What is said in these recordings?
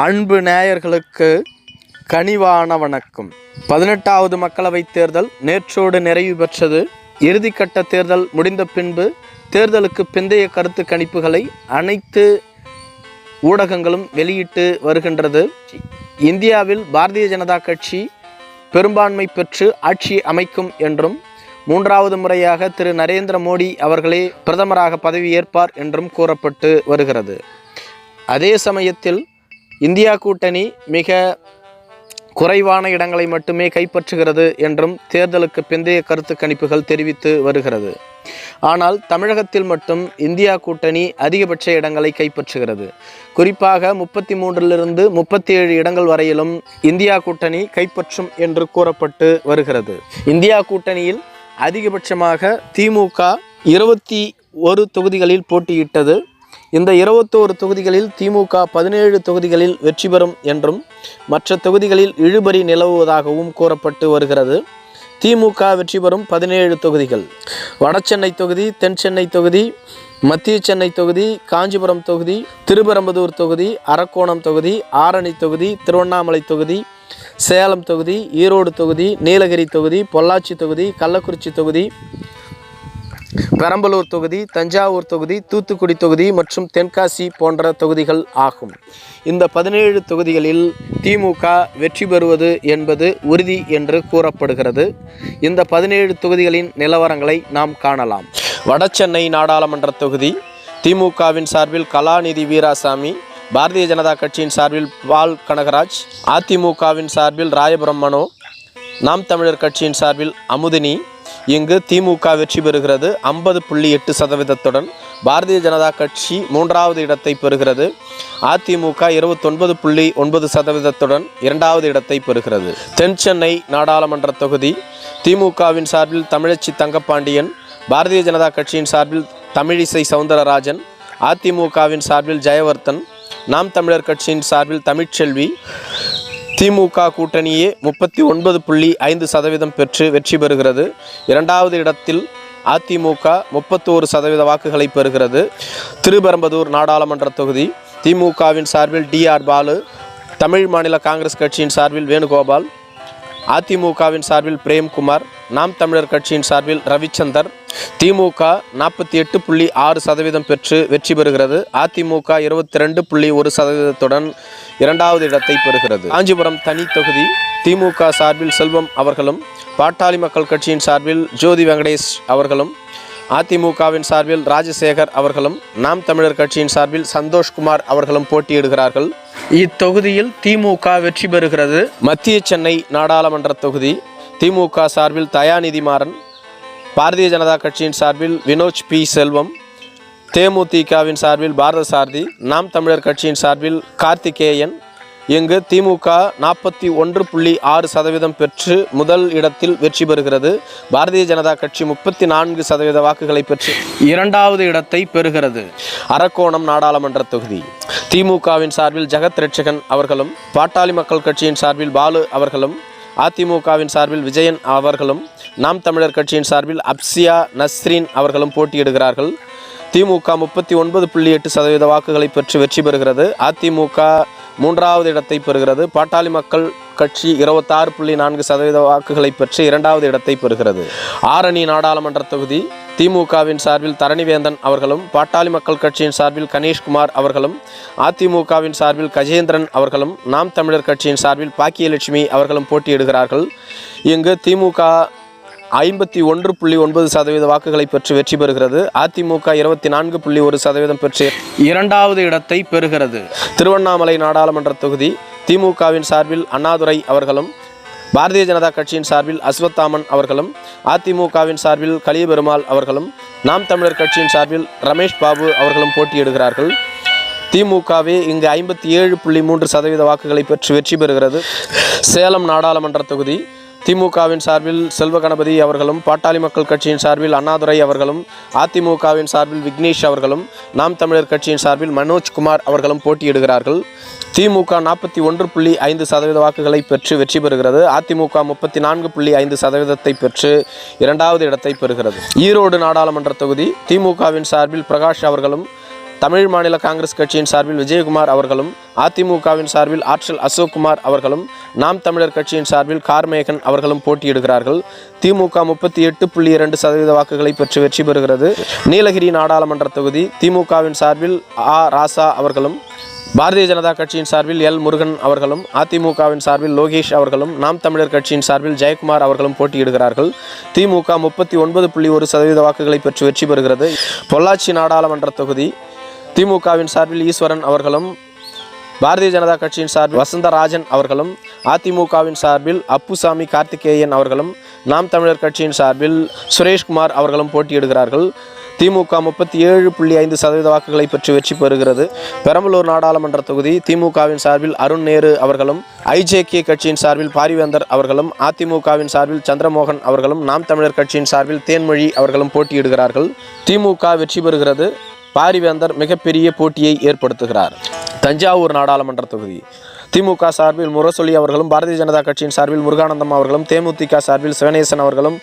அன்பு நேயர்களுக்கு கனிவான வணக்கம். பதினெட்டாவது மக்களவைத் தேர்தல் நேற்றோடு நிறைவு பெற்றது. இறுதிக்கட்ட தேர்தல் முடிந்த பின்பு தேர்தலுக்கு பிந்தைய கருத்து கணிப்புகளை அனைத்து ஊடகங்களும் வெளியிட்டு வருகின்றது. இந்தியாவில் பாரதிய ஜனதா கட்சி பெரும்பான்மை பெற்று ஆட்சி அமைக்கும் என்றும் மூன்றாவது முறையாக திரு நரேந்திர மோடி அவர்களே பிரதமராக பதவியேற்பார் என்றும் கூறப்பட்டு வருகிறது. அதே சமயத்தில் இந்தியா கூட்டணி மிக குறைவான இடங்களை மட்டுமே கைப்பற்றுகிறது என்றும் தேர்தலுக்கு பிந்தைய கருத்து கணிப்புகள் தெரிவித்து வருகிறது. ஆனால் தமிழகத்தில் மட்டும் இந்தியா கூட்டணி அதிகபட்ச இடங்களை கைப்பற்றுகிறது. குறிப்பாக முப்பத்தி மூன்றிலிருந்து முப்பத்தி ஏழு இடங்கள் வரையிலும் இந்தியா கூட்டணி கைப்பற்றும் என்று கூறப்பட்டு வருகிறது. இந்தியா கூட்டணியில் அதிகபட்சமாக திமுக இருபத்தி ஒரு தொகுதிகளில் போட்டியிட்டது. இந்த இருபத்தோரு தொகுதிகளில் திமுக பதினேழு தொகுதிகளில் வெற்றி பெறும் என்றும் மற்ற தொகுதிகளில் இழுபறி நிலவுவதாகவும் கூறப்பட்டு வருகிறது. திமுக வெற்றி பெறும் பதினேழு தொகுதிகள். வடசென்னை தொகுதி தென் சென்னை தொகுதி மத்திய சென்னை தொகுதி காஞ்சிபுரம் தொகுதி திருப்பரம்பதூர் தொகுதி அரக்கோணம் தொகுதி ஆரணி தொகுதி திருவண்ணாமலை தொகுதி சேலம் தொகுதி ஈரோடு தொகுதி நீலகிரி தொகுதி பொள்ளாச்சி தொகுதி கள்ளக்குறிச்சி தொகுதி பெரம்பலூர் தொகுதி தஞ்சாவூர் தொகுதி தூத்துக்குடி தொகுதி மற்றும் தென்காசி போன்ற தொகுதிகள் ஆகும். இந்த பதினேழு தொகுதிகளில் திமுக வெற்றி பெறுவது என்பது உறுதி என்று கூறப்படுகிறது. இந்த பதினேழு தொகுதிகளின் நிலவரங்களை நாம் காணலாம். வடசென்னை நாடாளுமன்ற தொகுதி திமுகவின் சார்பில் கலாநிதி வீராசாமி பாரதிய ஜனதா கட்சியின் சார்பில் பால் கனகராஜ் அதிமுகவின் சார்பில் ராயபுரம் மனோ நாம் தமிழர் கட்சியின் சார்பில் அமுதினி இங்கு திமுக வெற்றி பெறுகிறது. ஐம்பது புள்ளி எட்டு சதவீதத்துடன் பாரதிய ஜனதா கட்சி மூன்றாவது இடத்தை பெறுகிறது. அதிமுக இருபத்தொன்பது புள்ளி ஒன்பது சதவீதத்துடன் இரண்டாவது இடத்தை பெறுகிறது. தென் சென்னை நாடாளுமன்ற தொகுதி. திமுகவின் சார்பில் தமிழச்சி தங்கப்பாண்டியன் பாரதிய ஜனதா கட்சியின் சார்பில் தமிழிசை சவுந்தரராஜன் அதிமுகவின் சார்பில் ஜெயவர்த்தன் நாம் தமிழர் கட்சியின் சார்பில் தமிழ்ச்செல்வி திமுக கூட்டணியே முப்பத்தி ஒன்பது புள்ளி ஐந்து சதவீதம் பெற்று வெற்றி பெறுகிறது. இரண்டாவது இடத்தில் அதிமுக முப்பத்தோரு சதவீத வாக்குகளை பெறுகிறது. திருப்பெரும்பதூர் நாடாளுமன்ற தொகுதி. திமுகவின் சார்பில் டிஆர் பாலு தமிழ் மாநில காங்கிரஸ் கட்சியின் சார்பில் வேணுகோபால் அதிமுகவின் சார்பில் பிரேம்குமார் நாம் தமிழர் கட்சியின் சார்பில் ரவிச்சந்தர் திமுக நாற்பத்தி எட்டு புள்ளி ஆறு சதவீதம் பெற்று வெற்றி பெறுகிறது. அதிமுக இருபத்தி ரெண்டு புள்ளி ஒரு சதவீதத்துடன் இரண்டாவது இடத்தை பெறுகிறது. காஞ்சிபுரம் தனி தொகுதி திமுக சார்பில் செல்வம் அவர்களும் பாட்டாளி மக்கள் கட்சியின் சார்பில் ஜோதி வெங்கடேஷ் அவர்களும் அதிமுகவின் சார்பில் ராஜசேகர் அவர்களும் நாம் தமிழர் கட்சியின் சார்பில் சந்தோஷ்குமார் அவர்களும் போட்டியிடுகிறார்கள். இத்தொகுதியில் திமுக வெற்றி பெறுகிறது. மத்திய சென்னை நாடாளுமன்ற தொகுதி திமுக சார்பில் தயாநிதி மாறன் பாரதிய ஜனதா கட்சியின் சார்பில் வினோஜ் பி. செல்வம் தேமுதிகவின் சார்பில் பாரத சாரதி நாம் தமிழர் கட்சியின் சார்பில் கார்த்திகேயன். இங்கு திமுக நாற்பத்தி ஒன்று புள்ளி ஆறு சதவீதம் பெற்று முதல் இடத்தில் வெற்றி பெறுகிறது. பாரதிய ஜனதா கட்சி முப்பத்தி நான்கு சதவீத வாக்குகளை பெற்று இரண்டாவது இடத்தை பெறுகிறது. அரக்கோணம் நாடாளுமன்ற தொகுதி. திமுகவின் சார்பில் ஜெகத் ரட்சகன் அவர்களும் பாட்டாளி மக்கள் கட்சியின் சார்பில் பாலு அவர்களும் அதிமுகவின் சார்பில் விஜயன் அவர்களும் நாம் தமிழர் கட்சியின் சார்பில் அப்சியா நஸ்ரீன் அவர்களும் போட்டியிடுகிறார்கள். திமுக முப்பத்தி ஒன்பது புள்ளி எட்டு சதவீத வாக்குகளை பெற்று வெற்றி பெறுகிறது. அதிமுக மூன்றாவது இடத்தை பெறுகிறது. பாட்டாளி மக்கள் கட்சி இருபத்தாறு புள்ளி நான்கு சதவீத வாக்குகளை பெற்று இரண்டாவது இடத்தை பெறுகிறது. ஆரணி நாடாளுமன்ற தொகுதி திமுகவின் சார்பில் தரணிவேந்தன் அவர்களும் பாட்டாளி மக்கள் கட்சியின் சார்பில் கணேஷ்குமார் அவர்களும் அதிமுகவின் சார்பில் கஜேந்திரன் அவர்களும் நாம் தமிழர் கட்சியின் சார்பில் பாக்கியலட்சுமி அவர்களும் போட்டியிடுகிறார்கள். இங்கு திமுக ஐம்பத்தி ஒன்று புள்ளி ஒன்பது சதவீத வாக்குகளை பெற்று வெற்றி பெறுகிறது. அதிமுக இருபத்தி நான்கு புள்ளி ஒரு சதவீதம் பெற்று இரண்டாவது இடத்தை பெறுகிறது. திருவண்ணாமலை நாடாளுமன்ற தொகுதி திமுகவின் சார்பில் அண்ணாதுரை அவர்களும் பாரதிய ஜனதா கட்சியின் சார்பில் அஸ்வத்தாமன் அவர்களும் அதிமுகவின் சார்பில் கலியபெருமாள் அவர்களும் நாம் தமிழர் கட்சியின் சார்பில் ரமேஷ் பாபு அவர்களும் போட்டியிடுகிறார்கள். திமுகவே இங்கு ஐம்பத்தி ஏழு புள்ளி மூன்று சதவீத வாக்குகளை பெற்று வெற்றி பெறுகிறது. சேலம் நாடாளுமன்ற தொகுதி திமுகவின் சார்பில் செல்வ கணபதி அவர்களும் பாட்டாளி மக்கள் கட்சியின் சார்பில் அண்ணாதுரை அவர்களும் அதிமுகவின் சார்பில் விக்னேஷ் அவர்களும் நாம் தமிழர் கட்சியின் சார்பில் மனோஜ்குமார் அவர்களும் போட்டியிடுகிறார்கள். திமுக நாற்பத்தி ஒன்று புள்ளி ஐந்து சதவீத வாக்குகளை பெற்று வெற்றி பெறுகிறது. அதிமுக முப்பத்தி நான்கு புள்ளி ஐந்து சதவீதத்தை பெற்று இரண்டாவது இடத்தை பெறுகிறது. ஈரோடு நாடாளுமன்ற தொகுதி திமுகவின் சார்பில் பிரகாஷ் அவர்களும் தமிழ் மாநில காங்கிரஸ் கட்சியின் சார்பில் விஜயகுமார் அவர்களும் அதிமுகவின் சார்பில் ஆற்றல் அசோக்குமார் அவர்களும் நாம் தமிழர் கட்சியின் சார்பில் கார்மேகன் அவர்களும் போட்டியிடுகிறார்கள். திமுக முப்பத்தி எட்டு புள்ளி இரண்டு சதவீத வாக்குகளை பெற்று வெற்றி பெறுகிறது. நீலகிரி நாடாளுமன்ற தொகுதி திமுகவின் சார்பில் ஆ. ராசா அவர்களும் பாரதிய ஜனதா கட்சியின் சார்பில் எல். முருகன் அவர்களும் அதிமுகவின் சார்பில் லோகேஷ் அவர்களும் நாம் தமிழர் கட்சியின் சார்பில் ஜெயக்குமார் அவர்களும் போட்டியிடுகிறார்கள். திமுக முப்பத்தி ஒன்பது புள்ளி ஒரு சதவீத வாக்குகளை பெற்று வெற்றி பெறுகிறது. பொள்ளாச்சி நாடாளுமன்ற தொகுதி திமுகவின் சார்பில் ஈஸ்வரன் அவர்களும் பாரதிய ஜனதா கட்சியின் சார்பில் வசந்தராஜன் அவர்களும் அதிமுகவின் சார்பில் அப்புசாமி கார்த்திகேயன் அவர்களும் நாம் தமிழர் கட்சியின் சார்பில் சுரேஷ்குமார் அவர்களும் போட்டியிடுகிறார்கள். திமுக முப்பத்தி ஏழு புள்ளி ஐந்து சதவீத வாக்குகளை பெற்று வெற்றி பெறுகிறது. பெரம்பலூர் நாடாளுமன்ற தொகுதி திமுகவின் சார்பில் அருண் நேரு அவர்களும் ஐஜேகே கட்சியின் சார்பில் பாரிவேந்தர் அவர்களும் அதிமுகவின் சார்பில் சந்திரமோகன் அவர்களும் நாம் தமிழர் கட்சியின் சார்பில் தேன்மொழி அவர்களும் போட்டியிடுகிறார்கள். திமுக வெற்றி பெறுகிறது. பாரிவேந்தர் மிகப்பெரிய போட்டியை ஏற்படுத்துகிறார். தஞ்சாவூர் நாடாளுமன்ற தொகுதி. திமுக சார்பில் முரசொலி அவர்களும் பாரதிய ஜனதா கட்சியின் சார்பில் முருகானந்தம் அவர்களும் தேமுதிக சார்பில் சிவனேசன் அவர்களும்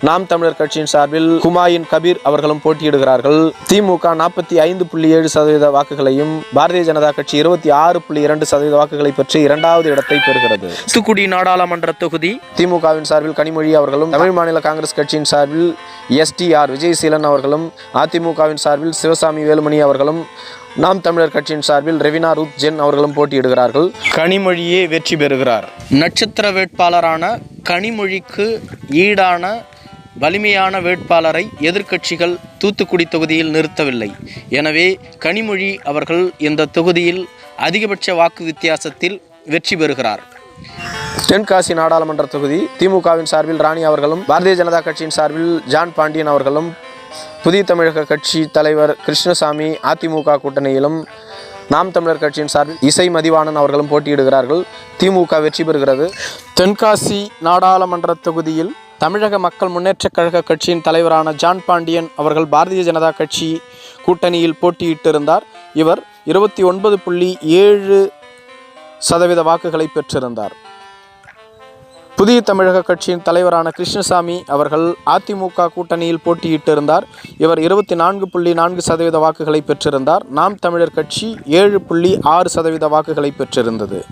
நாம் தமிழர் கட்சியின் சார்பில் குமாயின் கபீர் அவர்களும் போட்டியிடுகிறார்கள். திமுக நாற்பத்தி ஐந்து புள்ளி ஏழு சதவீத வாக்குகளையும் பாரதிய ஜனதா கட்சி இருபத்தி ஆறு புள்ளி இரண்டு சதவீத வாக்குகளை பெற்று இரண்டாவது இடத்தை பெறுகிறது. தூத்துக்குடி நாடாளுமன்ற தொகுதி. திமுகவின் சார்பில் கனிமொழி அவர்களும் தமிழ் மாநில காங்கிரஸ் கட்சியின் சார்பில் எஸ்டிஆர் விஜயசீலன் அவர்களும் அதிமுகவின் சார்பில் சிவசாமி வேலுமணி அவர்களும் நாம் தமிழர் கட்சியின் சார்பில் ரெவினா ரூத் ஜென் அவர்களும் போட்டியிடுகிறார்கள். கனிமொழியே வெற்றி பெறுகிறார். நட்சத்திர வேட்பாளரான கனிமொழிக்கு ஈடான வலிமையான வேட்பாளரை எதிர்க்கட்சிகள் தூத்துக்குடி தொகுதியில் நிறுத்தவில்லை. எனவே கனிமொழி அவர்கள் இந்த தொகுதியில் அதிகபட்ச வாக்கு வித்தியாசத்தில் வெற்றி பெறுகிறார். தென்காசி நாடாளுமன்ற தொகுதி திமுகவின் சார்பில் ராணி அவர்களும் பாரதிய ஜனதா கட்சியின் சார்பில் ஜான் பாண்டியன் அவர்களும் புதிய தமிழக கட்சி தலைவர் கிருஷ்ணசாமி அதிமுக கூட்டணியிலும் நாம் தமிழர் கட்சியின் சார்பில் இசை மதிவாணன் அவர்களும் போட்டியிடுகிறார்கள். திமுக வெற்றி பெறுகிறது. தென்காசி நாடாளுமன்ற தொகுதியில் தமிழக மக்கள் முன்னேற்றக் கழக கட்சியின் தலைவரான ஜான் பாண்டியன் அவர்கள் பாரதிய ஜனதா கட்சி கூட்டணியில் போட்டியிட்டிருந்தார். இவர் இருபத்தி ஒன்பது புள்ளி ஏழு சதவீத வாக்குகளை பெற்றிருந்தார். புதிய தமிழக கட்சியின் தலைவரான கிருஷ்ணசாமி அவர்கள் அதிமுக கூட்டணியில் போட்டியிட்டிருந்தார். இவர் இருபத்தி நான்கு புள்ளி நான்கு சதவீத வாக்குகளை பெற்றிருந்தார். நாம் தமிழர் கட்சி ஏழு புள்ளி ஆறு சதவீத வாக்குகளை பெற்றிருந்தது.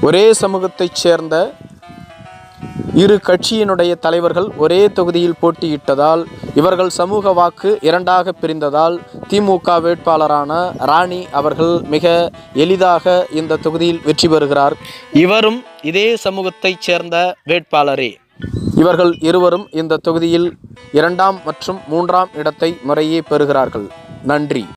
ஒரே சமூகத்தைச் சேர்ந்த இரு கட்சியினுடைய தலைவர்கள் ஒரே தொகுதியில் போட்டியிட்டதால் இவர்கள் சமூக வாக்கு இரண்டாக பிரிந்ததால் திமுக வேட்பாளரான ராணி அவர்கள் மிக எளிதாக இந்த தொகுதியில் வெற்றி பெறுகிறார். இவரும் இதே சமூகத்தைச் சேர்ந்த வேட்பாளரே. இவர்கள் இருவரும் இந்த தொகுதியில் இரண்டாம் மற்றும் மூன்றாம் இடத்தை முறையே பெறுகிறார்கள். நன்றி.